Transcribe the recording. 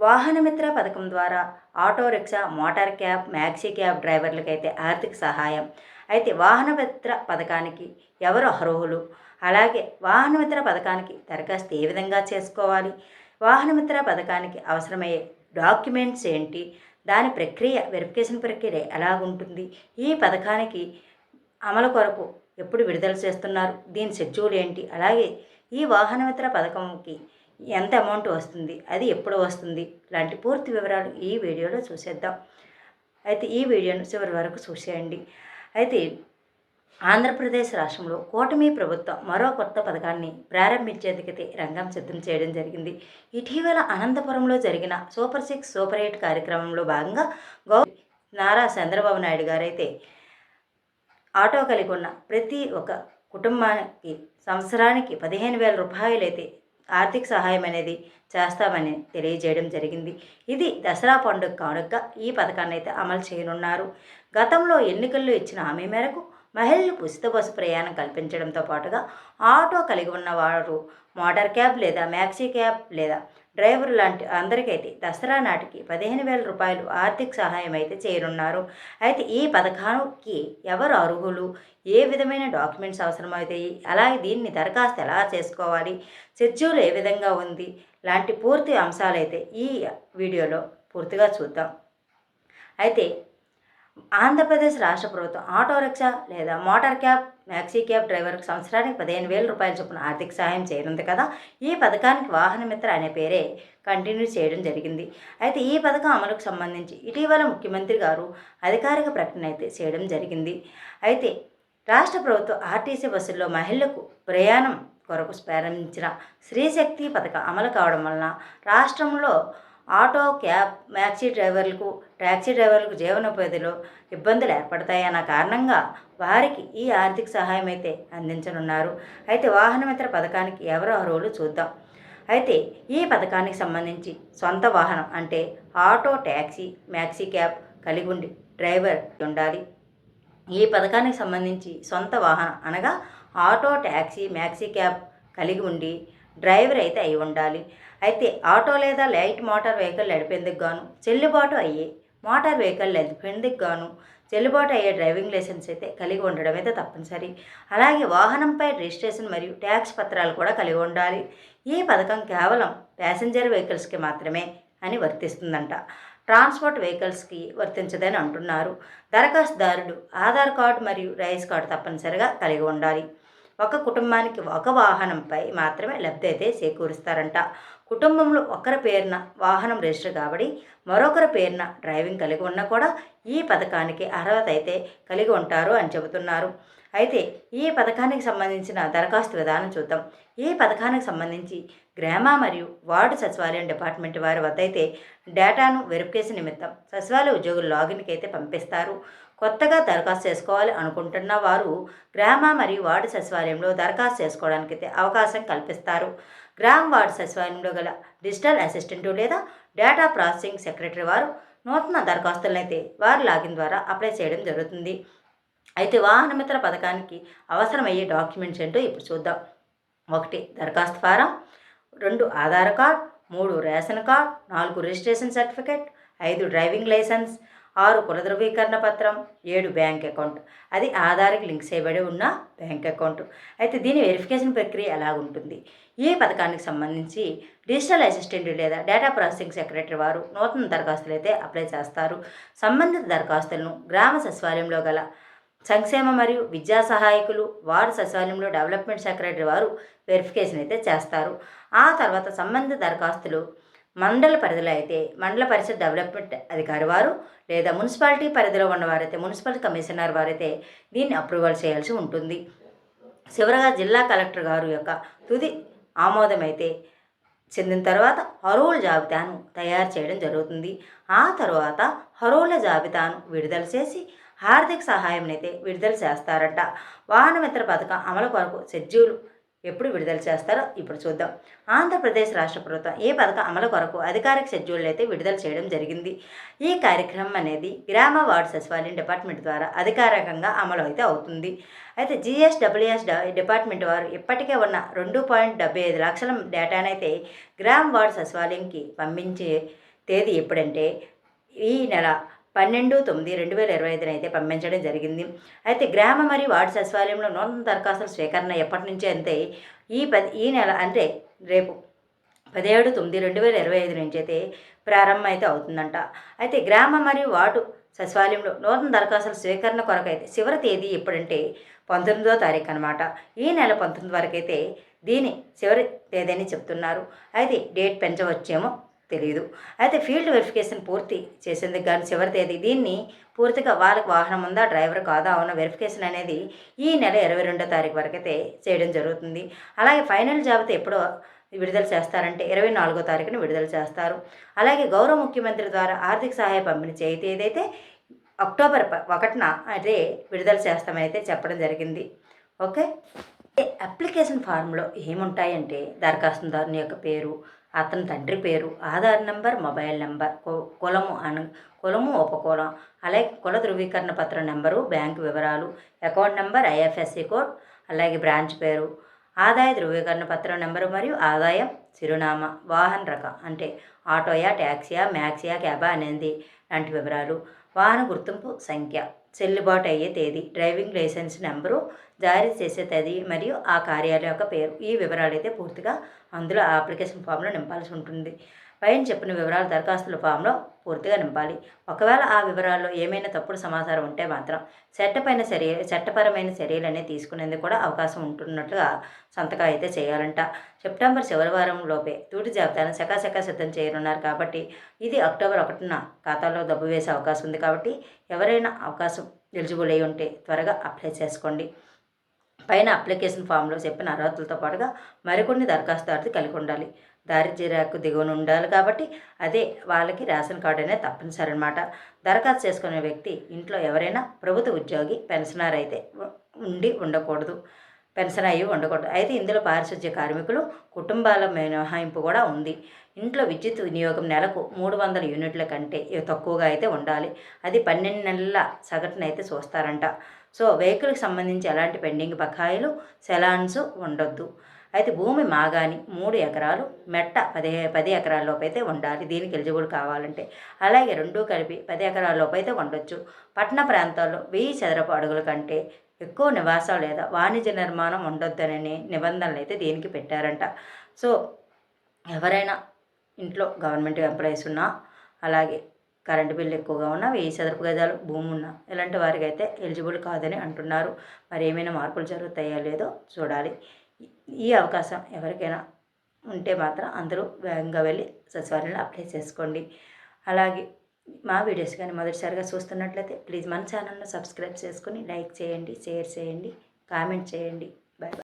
వాహనమిత్ర పథకం ద్వారా auto rickshaw motor cab maxi cab డ్రైవర్లకైతే ఆర్థిక సహాయం. అయితే వాహనమిత్ర పథకానికి ఎవరు అర్హులు? అలాగే వాహనమిత్ర పథకానికి దరఖాస్తు ఏ విధంగా చేసుకోవాలి? వాహనమిత్ర పథకానికి అవసరమయ్యే డాక్యుమెంట్స్ ఏంటి? దాని ప్రక్రియ వెరిఫికేషన్ ప్రక్రియ ఎలాగుంటుంది? ఈ పథకానికి అమలు కొరకు ఎప్పుడు విడుదల చేస్తున్నారు? దీని షెడ్యూల్ ఏంటి? అలాగే ఈ వాహనమిత్ర పథకంకి ఎంత అమౌంట్ వస్తుంది అది ఎప్పుడు వస్తుంది లాంటి పూర్తి వివరాలు ఈ వీడియోలో చూసేద్దాం. అయితే ఈ వీడియోను చివరి వరకు చూసేయండి. అయితే ఆంధ్రప్రదేశ్ రాష్ట్రంలో కూటమి ప్రభుత్వం మరో కొత్త పథకాన్ని ప్రారంభించేందుకైతే రంగం సిద్ధం చేయడం జరిగింది. ఇటీవల అనంతపురంలో జరిగిన సూపర్ సిక్స్ సూపర్ ఎయిట్ కార్యక్రమంలో భాగంగా గౌ నారా చంద్రబాబు నాయుడు గారైతే ఆటో కలిగి ఉన్న ప్రతి ఒక్క కుటుంబానికి సంవత్సరానికి పదిహేను వేల రూపాయలైతే ఆర్థిక సహాయం అనేది చేస్తామని తెలియజేయడం జరిగింది. ఇది దసరా పండుగ కానుక ఈ పథకాన్ని అయితే అమలు చేయనున్నారు. గతంలో ఎన్నికల్లో ఇచ్చిన హామీ మేరకు మహిళలకు ఉచిత బస్సు ప్రయాణం కల్పించడంతో పాటుగా ఆటో కలిగి ఉన్న వారు మోటార్ క్యాబ్ లేదా మ్యాక్సీ క్యాబ్ లేదా డ్రైవర్ లాంటి అందరికైతే దసరా నాటికి పదిహేను వేల రూపాయలు ఆర్థిక సహాయం అయితే చేరున్నారు అయితే ఈ పథకానికి ఎవరు అర్హులు? ఏ విధమైన డాక్యుమెంట్స్ అవసరమవుతాయి అలాగే దీన్ని దరఖాస్తు ఎలా చేసుకోవాలి? షెడ్యూల్ ఏ విధంగా ఉంది? లాంటి పూర్తి అంశాలైతే ఈ వీడియోలో పూర్తిగా చూద్దాం. అయితే ఆంధ్రప్రదేశ్ రాష్ట్ర ప్రభుత్వం ఆటో రిక్షా లేదా మోటార్ క్యాబ్ మ్యాక్సీ క్యాబ్ డ్రైవర్కి సంవత్సరానికి పదిహేను వేల రూపాయల చొప్పున ఆర్థిక సహాయం చేయనుంది కదా. ఈ పథకానికి వాహన మిత్ర అనే పేరే కంటిన్యూ చేయడం జరిగింది. అయితే ఈ పథకం అమలుకు సంబంధించి ఇటీవల ముఖ్యమంత్రి గారు అధికారిక ప్రకటన అయితే చేయడం జరిగింది. అయితే రాష్ట్ర ప్రభుత్వం ఆర్టీసీ బస్సుల్లో మహిళలకు ప్రయాణం కొరకు ప్రారంభించిన స్త్రీశక్తి పథకం అమలు కావడం వలన రాష్ట్రంలో ఆటో క్యాబ్ మ్యాక్సీ డ్రైవర్లకు ట్యాక్సీ డ్రైవర్లకు జీవనోపాధిలో ఇబ్బందులు ఏర్పడతాయన్న కారణంగా వారికి ఈ ఆర్థిక సహాయం అయితే అందించనున్నారు. అయితే వాహనమిత్ర పథకానికి ఎవరు అర్హులు చూద్దాం. అయితే ఈ పథకానికి సంబంధించి సొంత వాహనం అంటే ఆటో ట్యాక్సీ మ్యాక్సీ క్యాబ్ కలిగి ఉండి డ్రైవర్ ఉండాలి. ఈ పథకానికి సంబంధించి సొంత వాహనం అనగా ఆటో ట్యాక్సీ మ్యాక్సీ క్యాబ్ కలిగి ఉండి డ్రైవర్ అయితే అయి ఉండాలి. అయితే ఆటో లేదా లైట్ మోటార్ వెహికల్ నడిపేందుకు గాను చెల్లుబాటు అయ్యే మోటార్ వెహికల్ నడిపేందుకు గాను చెల్లుబాటు అయ్యే డ్రైవింగ్ లైసెన్స్ అయితే కలిగి ఉండడం అయితే తప్పనిసరి. అలాగే వాహనంపై రిజిస్ట్రేషన్ మరియు ట్యాక్స్ పత్రాలు కూడా కలిగి ఉండాలి. ఈ పథకం కేవలం ప్యాసింజర్ వెహికల్స్కి మాత్రమే అని వర్తిస్తుందంట. ట్రాన్స్పోర్ట్ వెహికల్స్కి వర్తించదని అంటున్నారు. దరఖాస్తుదారుడు ఆధార్ కార్డు మరియు రైస్ కార్డు తప్పనిసరిగా కలిగి ఉండాలి. ఒక కుటుంబానికి ఒక వాహనంపై మాత్రమే లబ్ధి అయితే చేకూరుస్తారంట. కుటుంబంలో ఒకరి పేరున వాహనం రిజిస్టర్ కాబట్టి మరొకరి పేరున డ్రైవింగ్ కలిగి ఉన్నా కూడా ఈ పథకానికి అర్హత అయితే కలిగి ఉంటారు అని చెబుతున్నారు. అయితే ఈ పథకానికి సంబంధించిన దరఖాస్తు విధానం చూద్దాం. ఈ పథకానికి సంబంధించి గ్రామ మరియు వార్డు సచివాలయం డిపార్ట్మెంట్ వారి వద్ద అయితే డేటాను వెరిఫికేషన్ నిమిత్తం సచివాలయ ఉద్యోగులు లాగిన్కి అయితే పంపిస్తారు. కొత్తగా దరఖాస్తు చేసుకోవాలి అనుకుంటున్న వారు గ్రామ మరియు వార్డు సచివాలయంలో దరఖాస్తు చేసుకోవడానికి అయితే అవకాశం కల్పిస్తారు. గ్రామ వార్డు సచివాలయంలో గల డిజిటల్ అసిస్టెంట్ లేదా డేటా ప్రాసెసింగ్ సెక్రటరీ వారు నూతన దరఖాస్తులనైతే వారి లాగిన్ ద్వారా అప్లై చేయడం జరుగుతుంది. అయితే వాహనమిత్ర పథకానికి అవసరమయ్యే డాక్యుమెంట్స్ ఏంటో ఇప్పుడు చూద్దాం. ఒకటి దరఖాస్తు ఫారం. రెండు ఆధార్ కార్డ్. మూడు రేషన్ కార్డ్. నాలుగు రిజిస్ట్రేషన్ సర్టిఫికేట్. ఐదు డ్రైవింగ్ లైసెన్స్. ఆరు కుల ధృవీకరణ పత్రం ఏడు బ్యాంక్ అకౌంట్. అది ఆధార్కి లింక్ చేయబడి ఉన్న బ్యాంక్ అకౌంట్. అయితే దీని వెరిఫికేషన్ ప్రక్రియ ఎలా ఉంటుంది? ఈ పథకానికి సంబంధించి డిజిటల్ అసిస్టెంట్ లేదా డేటా ప్రాసెసింగ్ సెక్రటరీ వారు నూతన దరఖాస్తులు అయితే అప్లై చేస్తారు. సంబంధిత దరఖాస్తులను గ్రామ సచివాలయంలో గల సంక్షేమ మరియు విద్యా సహాయకులు వార్డు సచివాలయంలో డెవలప్మెంట్ సెక్రటరీ వారు వెరిఫికేషన్ అయితే చేస్తారు. ఆ తర్వాత సంబంధిత దరఖాస్తులు మండల పరిధిలో అయితే మండల పరిషత్ డెవలప్మెంట్ అధికారి వారు లేదా మున్సిపాలిటీ పరిధిలో ఉన్నవారైతే మున్సిపల్ కమిషనర్ వారైతే దీన్ని అప్రూవల్ చేయాల్సి ఉంటుంది. చివరగా జిల్లా కలెక్టర్ గారు యొక్క తుది ఆమోదమైతే చెందిన తర్వాత హరోల జాబితాను తయారు చేయడం జరుగుతుంది. ఆ తర్వాత హరోల జాబితాను విడుదల చేసి ఆర్థిక సహాయం అయితే విడుదల చేస్తారట. వాహనమిత్ర పథకం అమలు కొరకు షెడ్యూల్ ఎప్పుడు విడుదల చేస్తారో ఇప్పుడు చూద్దాం. ఆంధ్రప్రదేశ్ రాష్ట్ర ప్రభుత్వం ఏ పథకం అమలు కొరకు అధికారిక షెడ్యూల్ అయితే విడుదల చేయడం జరిగింది. ఈ కార్యక్రమం అనేది గ్రామ వార్డు సచివాలయం డిపార్ట్మెంట్ ద్వారా అధికారికంగా అమలు అయితే అవుతుంది. అయితే జిఎస్డబ్ల్యూఎస్ డిపార్ట్మెంట్ వారు ఇప్పటికే ఉన్న రెండు పాయింట్ డెబ్బై ఐదు లక్షల డేటానైతే గ్రామ వార్డు సచివాలయంకి పంపించే తేదీ ఎప్పుడంటే ఈ నెల పన్నెండు తొమ్మిది రెండు వేల ఇరవై ఐదున అయితే పంపించడం జరిగింది. అయితే గ్రామ మరియు వార్డు సచివాలయంలో నూతన దరఖాస్తుల స్వీకరణ ఎప్పటి నుంచే అంతే ఈ పది ఈ నెల అంటే రేపు పదిహేడు తొమ్మిది రెండు వేల ఇరవై ఐదు నుంచి అయితే ప్రారంభం అయితే అవుతుందంట. అయితే గ్రామ మరియు వార్డు సచివాలయంలో నూతన దరఖాస్తుల స్వీకరణ కొరకైతే చివరి తేదీ ఎప్పుడంటే పంతొమ్మిదో తారీఖు అనమాట ఈ నెల పంతొమ్మిది వరకు అయితే దీని చివరి తేదీ అని చెప్తున్నారు. అయితే డేట్ పెంచవచ్చేమో తెలియదు అయితే ఫీల్డ్ వెరిఫికేషన్ పూర్తి చేసేందుకు కానీ చివరి తేదీ దీన్ని పూర్తిగా వాళ్ళకి వాహనం ఉందా డ్రైవర్ కాదా ఉన్న వెరిఫికేషన్ అనేది ఈ నెల ఇరవై రెండో తారీఖు వరకు అయితే చేయడం జరుగుతుంది. అలాగే ఫైనల్ జాబితా ఎప్పుడో విడుదల చేస్తారంటే ఇరవై నాలుగో తారీఖున విడుదల చేస్తారు. అలాగే గౌరవ ముఖ్యమంత్రి ద్వారా ఆర్థిక సహాయ పంపిణీ చేతి ఏదైతే అక్టోబర్ ఒకటిన అదే విడుదల చేస్తామని అయితే చెప్పడం జరిగింది. ఓకే? అప్లికేషన్ ఫామ్లో ఏముంటాయంటే దరఖాస్తుదారుని యొక్క పేరు అతని తండ్రి పేరు ఆధార్ నెంబర్ మొబైల్ నెంబర్ కులము అను కులము ఉపకులం అలాగే కుల ధృవీకరణ పత్రం నెంబరు బ్యాంకు వివరాలు అకౌంట్ నెంబర్ ఐఎఫ్ఎస్సి కోడ్ అలాగే బ్రాంచ్ పేరు ఆదాయ ధృవీకరణ పత్రం నెంబరు మరియు ఆదాయం చిరునామా వాహన రకం అంటే ఆటోయా ట్యాక్సీయా మ్యాక్సియా క్యాబా అనేది లాంటి వివరాలు వాహన గుర్తింపు సంఖ్య. చెల్లుబాటు అయ్యే తేదీ డ్రైవింగ్ లైసెన్స్ నెంబరు జారీ చేసే తేదీ మరియు ఆ కార్యాలయం యొక్క పేరు. ఈ వివరాలు అయితే పూర్తిగా అందులో ఆ అప్లికేషన్ ఫామ్లో నింపాల్సి ఉంటుంది. పైన చెప్పిన వివరాలు దరఖాస్తుల ఫామ్లో పూర్తిగా నింపాలి. ఒకవేళ ఆ వివరాల్లో ఏమైనా తప్పుడు సమాచారం ఉంటే మాత్రం చట్టపైన చర్య చట్టపరమైన చర్యలు తీసుకునేందుకు కూడా అవకాశం ఉంటున్నట్లుగా సంతకం అయితే చేయాలంట. సెప్టెంబర్ చివరి వారం లోపే తూటి జాబితాను సకాసకా సిద్ధం చేయనున్నారు కాబట్టి ఇది అక్టోబర్ ఒకటిన ఖాతాలో డబ్బు వేసే అవకాశం ఉంది కాబట్టి ఎవరైనా అవకాశం ఎలిజిబుల్ అయి ఉంటే త్వరగా అప్లై చేసుకోండి. పైన అప్లికేషన్ ఫామ్లో చెప్పిన అర్హతలతో పాటుగా మరికొన్ని దరఖాస్తుదారులు కలిగి ఉండాలి. దారిద్ర్య దిగువన ఉండాలి కాబట్టి అదే వాళ్ళకి రేషన్ కార్డు అనేది తప్పనిసరి అనమాట దరఖాస్తు చేసుకునే వ్యక్తి ఇంట్లో ఎవరైనా ప్రభుత్వ ఉద్యోగి పెన్షనర్ అయితే ఉండి ఉండకూడదు. పెన్షన్ అయ్యి ఉండకూడదు. అయితే ఇందులో పారిశుద్ధ్య కార్మికులు కుటుంబాల మినహాయింపు కూడా ఉంది. ఇంట్లో విద్యుత్ వినియోగం నెలకు మూడు వందల యూనిట్ల కంటే తక్కువగా అయితే ఉండాలి. అది పన్నెండు నెలల సగటున అయితే చూస్తారంట. సో వెహికల్కి సంబంధించి ఎలాంటి పెండింగ్ బకాయిలు సెలాన్స్ ఉండొద్దు. అయితే భూమి మాగాని మూడు ఎకరాలు మెట్ట పది పది ఎకరాల్లోపు అయితే ఉండాలి. దీనికి ఎలిజిబుల్ కావాలంటే. అలాగే రెండూ కలిపి పది ఎకరాల్లోపు అయితే ఉండొచ్చు. పట్టణ ప్రాంతాల్లో వెయ్యి చదరపు అడుగుల కంటే ఎక్కువ నివాసం లేదా వాణిజ్య నిర్మాణం ఉండొద్దనని నిబంధనలు అయితే దీనికి పెట్టారంట. సో ఎవరైనా ఇంట్లో గవర్నమెంట్ ఎంప్లాయీస్ ఉన్నా అలాగే కరెంటు బిల్లు ఎక్కువగా ఉన్నా వెయ్యి చదరపు గజాలు భూమి ఉన్నా ఇలాంటి వారికి అయితే ఎలిజిబుల్ కాదని అంటున్నారు. మరి ఏమైనా మార్పులు జరుగుతాయో లేదో చూడాలి. ఈ అవకాశం ఎవరికైనా ఉంటే మాత్రం అందరూ వేగంగా వెళ్ళి సచివాలయంలో అప్లై చేసుకోండి. అలాగే మా వీడియోస్ కానీ మొదటిసారిగా చూస్తున్నట్లయితే ప్లీజ్ మన ఛానల్ను సబ్స్క్రైబ్ చేసుకొని లైక్ చేయండి షేర్ చేయండి కామెంట్ చేయండి.